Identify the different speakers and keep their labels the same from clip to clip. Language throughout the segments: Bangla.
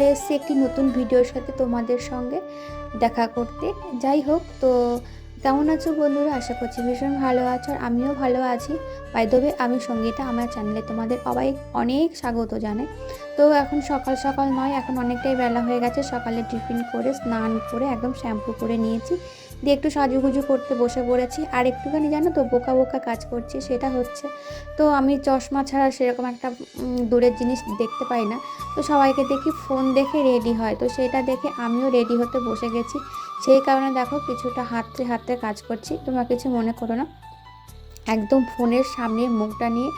Speaker 1: চলে এসেছি একটি নতুন ভিডিওর সাথে তোমাদের সঙ্গে দেখা করতে। যাই হোক, তো কেমন আছো বন্ধুরা? আশা করছি ভীষণ ভালো আছো আর আমিও ভালো আছি। বাইদবে আমি সঙ্গীতা, আমার চ্যানেলে তোমাদের সবাই অনেক স্বাগত জানে তো এখন সকাল সকাল নয়, এখন অনেকটাই বেলা হয়ে গেছে। সকালে টিফিন করে, স্নান করে, একদম শ্যাম্পু করে নিয়েছি। দিয়ে একটু সাজুগুজু করতে বসে পড়েছি। আর একটুখানি জানো তো, বোকা বোকা কাজ করছি, সেটা হচ্ছে, তো আমি চশমা ছাড়া সেরকম একটা দূরের জিনিস দেখতে পাই না। তো সবাইকে দেখি, ফোন দেখে রেডি হয়। তো সেটা দেখে আমিও রেডি হতে বসে গেছি। সেই কারণে দেখো কিছুটা হাতে হাতে কাজ করছি। তোমরা কিছু মনে করো না। একদম ফোনের সামনে মুখটা নিয়ে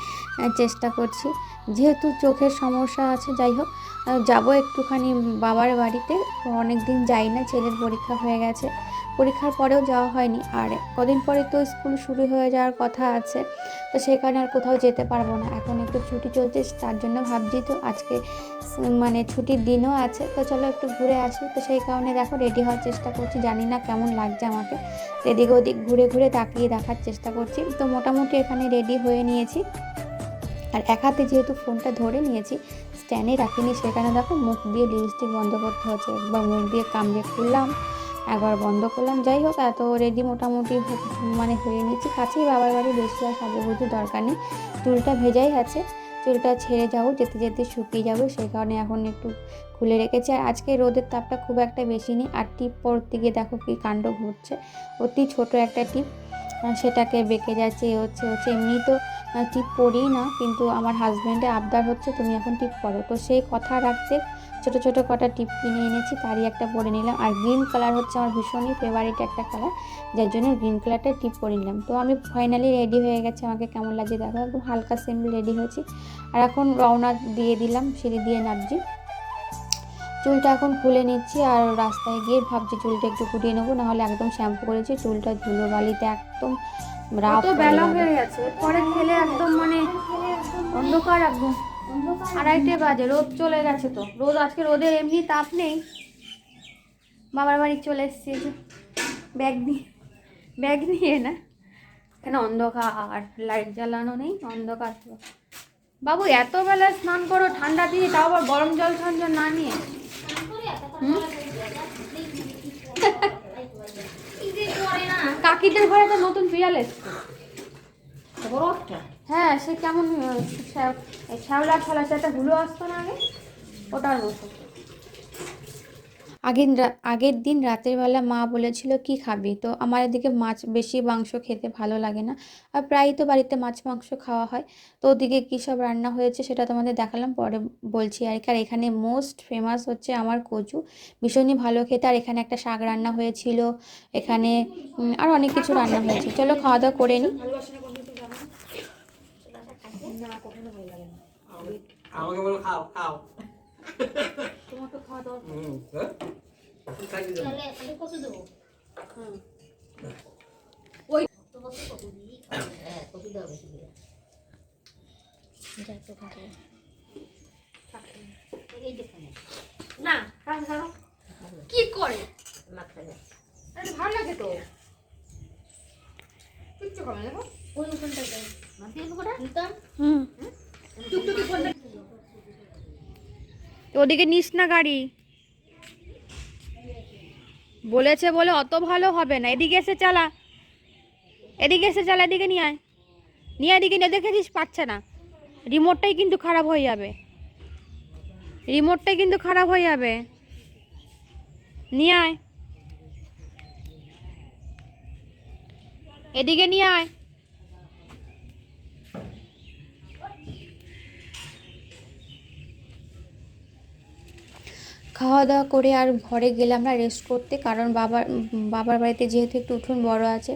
Speaker 1: চেষ্টা করছি। যেহেতু চোখের সমস্যা আছে, যাই হোক যাব একটুখানি বাবার বাড়িতে। অনেক দিন যাই না, ছেলের পরীক্ষা হয়ে গেছে। পরীক্ষার পরেও যাওয়া হয়নি। আর কদিন পরে তো স্কুল শুরু হয়ে যাওয়ার কথা আছে, তো সেখানে আর কোথাও যেতে পারব না। এখন একটু ছুটি চলছে, তার জন্য ভাবছি তো আজকে মানে ছুটির দিনও আছে, তো চলো একটু ঘুরে আসি। তো সেই কারণে দেখো রেডি হওয়ার চেষ্টা করছি, জানি না কেমন লাগছে আমাকে। এদিক ওদিক ঘুরে ঘুরে তাকিয়ে দেখার চেষ্টা করছি। তো মোটামুটি এখানে রেডি হয়ে নিয়েছি। আর এক হাতে যেহেতু ফোনটা ধরে নিয়েছি, স্ট্যান্ডে রাখিনি, সেখানে দেখো মুখ দিয়ে লিপস্টিক বন্ধ করতে হচ্ছে একবার মুখ দিয়ে কামড়ে খুললাম। একবার বন্ধ করলাম। যাই হোক, এত রেডি মোটামুটি মানে হয়ে নিয়েছি। কাছেই বাবার বাড়ি বেশি আর সাজুগুজু দরকার নেই। চুলটা ভেজাই আছে। চুলটা ছেড়ে যাব, যেতে যেতে শুকিয়ে যাবে। সেই কারণে এখন একটু খুলে রেখেছি। আর আজকে রোদের তাপটা খুব একটা বেশি নেই। আর টিপ পরতে গিয়ে দেখো কি কাণ্ড ঘটছে। অতি ছোট একটা টিপ। সেটাকে বেঁকে যাচ্ছে, এ হচ্ছে হচ্ছে। এমনি তো টিপ পরিই না। কিন্তু আমার হাজব্যান্ডে আবদার হচ্ছে, তুমি এখন টিপ পরো। তো সেই কথা রাখতে ছোট ছোট কটা টিপ কিনে এনেছি তারই একটা পরে নিলাম। আর গ্রিন কালার হচ্ছে আমার ভীষণই ফেভারিট একটা কালার যার জন্য গ্রিন কালারটা টিপ পরে নিলাম। তো আমি ফাইনালি রেডি হয়ে গেছে আমাকে কেমন লাগছে দেখো একদম হালকা সিম্পল রেডি হয়েছি। আর এখন রওনা দিয়ে দিলাম সিঁড়ি দিয়ে নামছি। চুলটা এখন খুলে নিচ্ছি আর রাস্তায় গিয়ে ভাবছি চুলটা একটু ফুটিয়ে নেব নাহলে একদম শ্যাম্পু করেছি চুলটা ধুলো বালিতে একদম রাফ
Speaker 2: কত বেলা হয়ে গেছে পরে খেলে একদম মানে অন্ধকার একদম। আড়াইটে বাজে, রোদ চলে গেছে তো। রোদ, আজকে রোদের এমনি তাপ নেই। বাবার বাড়ি চলে এসেছি যে, ব্যাগ নিয়ে ব্যাগ নিয়ে না। কেন অন্ধকার, লাইট জ্বালানো নেই, অন্ধকার। বাবু, এত বেলা স্নান করো, ঠান্ডা দিয়ে, তাও আবার গরম জল ঠান্ডা না নিয়ে? কাকিদের ঘরে তো নতুন বিড়াল এসছে। হ্যাঁ সে কেমন শ্যাওলা ছলা সে একটা হুলো আসতো না আগে? ওটার মতো।
Speaker 1: আগের আগের দিন রাতের বেলা মা বলেছিল, কি খাবি? তো আমার এদিকে মাছ, বেশি মাংস খেতে ভালো লাগে না। আর প্রায়ই তো বাড়িতে মাছ, মাংস খাওয়া হয়। তো ওদিকে কী সব রান্না হয়েছে সেটা তোমাদের দেখালাম, পরে বলছি আর আর এখানে মোস্ট ফেমাস হচ্ছে আমার কচু। ভীষণই ভালো খেতে। আর এখানে একটা শাক রান্না হয়েছিল। এখানে আর অনেক কিছু রান্না হয়েছে। চলো খাওয়া দাওয়া করে নিই
Speaker 3: আমাকে বলো খাও খাও।
Speaker 2: তোমার তো খাওয়া দাওয়া
Speaker 3: হুম, হ্যাঁ? দেবো।
Speaker 2: না খাও, খাও। কি করে? ভালো লাগে তো। কিচ্ছু খাবে দেখো
Speaker 1: ওদিকে নিস না গাড়ি। বলেছে বলে অত ভালো হবে না। এদিকে এসে চালা। এদিকে এসে চালা এদিকে নিয়ে আয়। নিয়ে এদিকে নিয়ে দেখেছিস পাচ্ছে না। রিমোটটাই কিন্তু খারাপ হয়ে যাবে। রিমোটটাই কিন্তু খারাপ হয়ে যাবে। নিয়ে আয়। এদিকে নিয়ে আয়। খাওয়া দাওয়া করে আর ঘরে গেলাম না রেস্ট করতে, কারণ বাবার বাবার বাড়িতে যেহেতু একটু উঠোন বড় আছে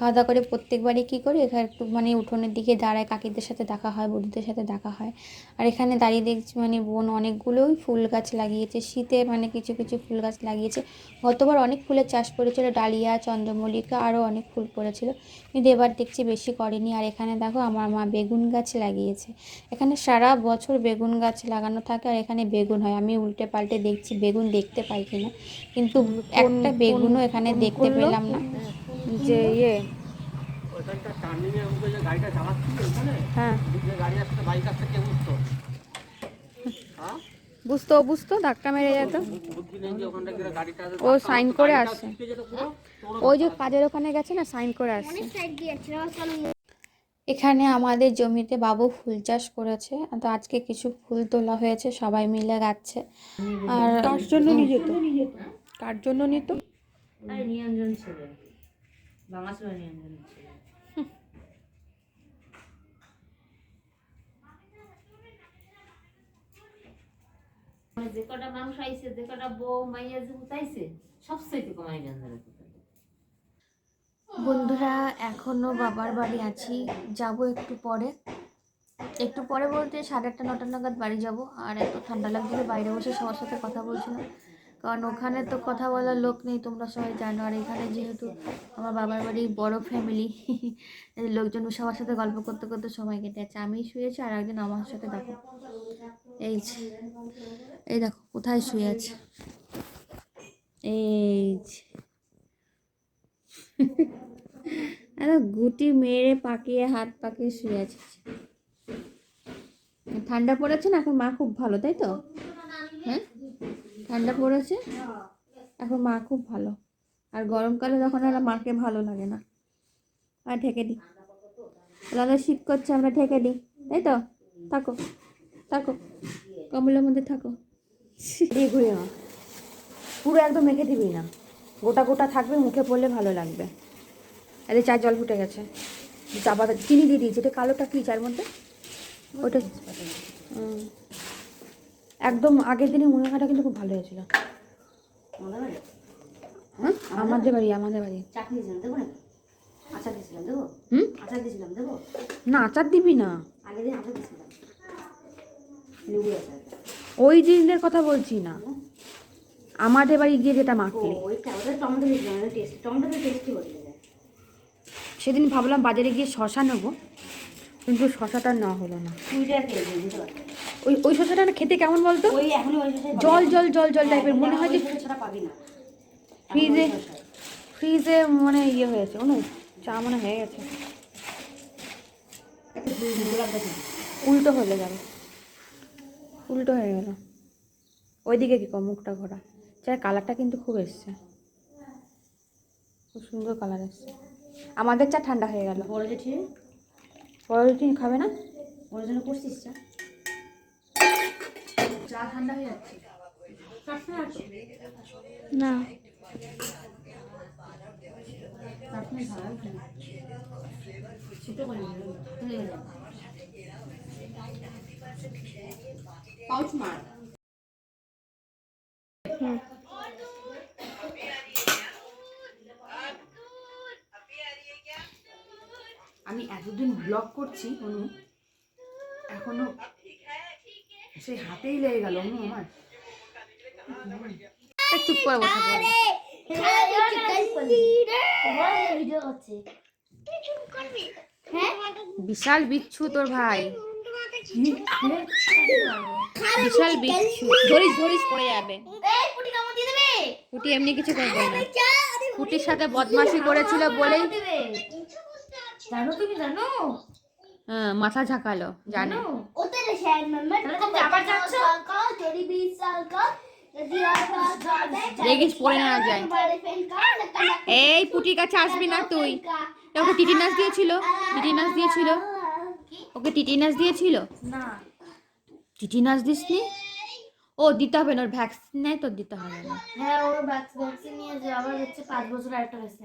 Speaker 1: খাওয়া দাওয়া করে প্রত্যেকবারই কী করি? এখানে একটু মানে উঠোনের দিকে দাঁড়ায় কাকিদের সাথে দেখা হয় বন্ধুদের সাথে দেখা হয়। আর এখানে দাঁড়িয়ে দেখছি মানে বোন অনেকগুলোই ফুল গাছ লাগিয়েছে। শীতে মানে কিছু কিছু ফুল গাছ লাগিয়েছে। গতবার অনেক ফুলের চাষ করেছিল ডালিয়া চন্দ্রমল্লিকা আরও অনেক ফুল করেছিল। কিন্তু এবার দেখছি বেশি করেনি। আর এখানে দেখো আমার মা বেগুন গাছ লাগিয়েছে। এখানে সারা বছর বেগুন গাছ লাগানো থাকে আর এখানে বেগুন হয়। আমি উল্টে পাল্টে দেখছি বেগুন দেখতে পাই কিনা। কিন্তু একটা বেগুনও এখানে দেখতে পেলাম না।
Speaker 2: যে ইয়ে। হ্যাঁ।
Speaker 3: যে গাড়ি আসছে বাইক আসছে কেউ উঠতো হ্যাঁ?
Speaker 2: বুঝতো বুঝতো ধাক্কা মেরে যেত। ও সাইন করে আসছে। ওই যে কাজের ওখানে গেছে না সাইন করে আসছে।
Speaker 1: এখানে আমাদের জমিতে বাবু ফুল চাষ করেছে তো আজকে কিছু ফুল তোলা হয়েছে সবাই মিলে গাচ্ছে। আর
Speaker 2: কার জন্য নিয়ে যেত? কার জন্য নিত?
Speaker 4: নিয়ন্ত্রণ ছিল। ভাঙা ছিল নিয়ন্ত্রণ মানে যে কটা মানুষ আইছে যে কটা বউ মাইয়া যে উঠাইছে সব কমাই জানতে
Speaker 1: বন্ধুরা এখনও বাবার বাড়ি আছি যাব একটু পরে। একটু পরে বলতে সাড়ে আটটা নটা নাগাদ বাড়ি যাব। আর এত ঠান্ডা লাগছিল বাইরে বসে সবার সাথে কথা বলছিলাম কারণ ওখানে তো কথা বলার লোক নেই, তোমরা সবাই জানো। আর এখানে যেহেতু আমার বাবার বাড়ি বড় ফ্যামিলি লোকজন সবার সাথে গল্প করতে করতে সময় কেটে যাচ্ছে আমি শুয়েছি আর একদিন আমার সাথে দেখো। এই যে, এই দেখো, কোথায় শুয়ে আছে? এই যে। আরে গুটি মেরে পাকিয়ে, হাত পাকিয়ে শুয়ে আছে। ঠান্ডা পড়েছে না? এখন মা খুব ভালো, তাই তো? হ্যাঁ? ঠান্ডা পড়েছে? এখন মা খুব ভালো। আর গরমকালে তখন আর মাকে ভালো লাগে না। আর ঢেকে দিই দাদা শীত করছে আমরা ঢেকে দিই তাই তো? থাকো থাকো। কম্বলের মধ্যে থাকো।
Speaker 2: ঘুরে মা পুরো একদম মেখে দিবি না। গোটা গোটা থাকবে মুখে পড়লে ভালো লাগবে। আরে চা জল ফুটে গেছে। চা পাতা চিনি দিয়ে দিয়েছি। এটা কালোটা কি চার মধ্যে? ওটা হুম। একদম আগের দিনে মুড়ি ঘাটা কিন্তু খুব ভালো হয়েছিল। হ্যাঁ? আমাদের বাড়ি আমাদের বাড়ি।
Speaker 4: না আচার দেবো
Speaker 2: না। ওই দিনের কথা বলছি না। আমাদের বাড়ি গিয়ে যেটা মাখলি। সেদিন ভাবলাম বাজারে গিয়ে শশা নেব কিন্তু শশাটা না হলো না। ওই ওই শশাটা না খেতে কেমন বলতো?
Speaker 4: ওই
Speaker 2: জল জল জল জল টাইপের মনে হয় যে
Speaker 4: পাবি না।
Speaker 2: ফ্রিজে। ফ্রিজে মানে ইয়ে হয়েছে অনু চা মনে হয়ে গেছে। উল্টো হয়ে যাবে। উল্টো হয়ে গেল। ওইদিকে কি মুখটা ঘোরা। চার কালারটা কিন্তু খুব এসছে। খুব সুন্দর কালার এসছে। আমাদের চা ঠান্ডা হয়ে গেল।
Speaker 4: বড় জেঠি।
Speaker 2: পরোটিন খাবে না?
Speaker 4: ওর জন্য করছিস চা?
Speaker 2: চা ঠান্ডা হয়ে যাচ্ছে?
Speaker 1: না।
Speaker 4: হয়ে যাবে।
Speaker 2: আমি এতদিন ব্লগ করছি অনু। এখনও সেই হাতেই লেগে গেল আমার। চুপ করে বসে বিশাল বিচ্ছু তোর ভাই। বিশাল বিচ্ছু। ধরিস ধরিস পড়ে যাবে। কুটি এমনি কিছু করবে না। কুটির সাথে বদমাশি করেছিল বলেই
Speaker 4: জানো তুমি জানো?
Speaker 2: হ্যাঁ, মাথা ঝাঁকালো জানে?
Speaker 4: আবার যাচ্ছ?
Speaker 2: দেখিস পড়ে না যায়। এই পুটির কাছে আসবি না তুই। ওকে টিটিনাস দিয়েছিল টিটিনাস দিয়েছিল। ওকে টিটিনাস দিয়েছিল?
Speaker 4: না।
Speaker 2: টিটিনাস দিসনি? ও দিতে হবে না ওর ভ্যাকসিন নেই তো দিতে হবে না।
Speaker 4: হ্যাঁ ওর ভ্যাকসিন নিয়েছে আবার হচ্ছে পাঁচ বছর আরেকটা ভ্যাকসিন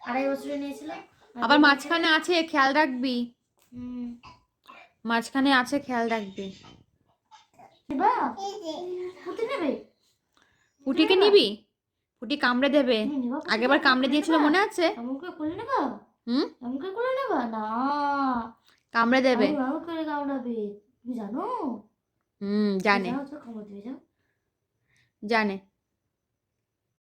Speaker 4: আড়াই বছরে নিয়েছিল।
Speaker 2: আবার মাঝখানে আছে খেয়াল রাখবি।
Speaker 4: হুম।
Speaker 2: মাঝখানে আছে খেয়াল রাখবি। পুটিকে নিবি? পুটি কামড়ে দেবে। আগেবার কামড়ে দিয়েছিল মনে আছে? হুম? কামড়ে দেবে।
Speaker 4: জানো?
Speaker 2: হুম জানে। জানে।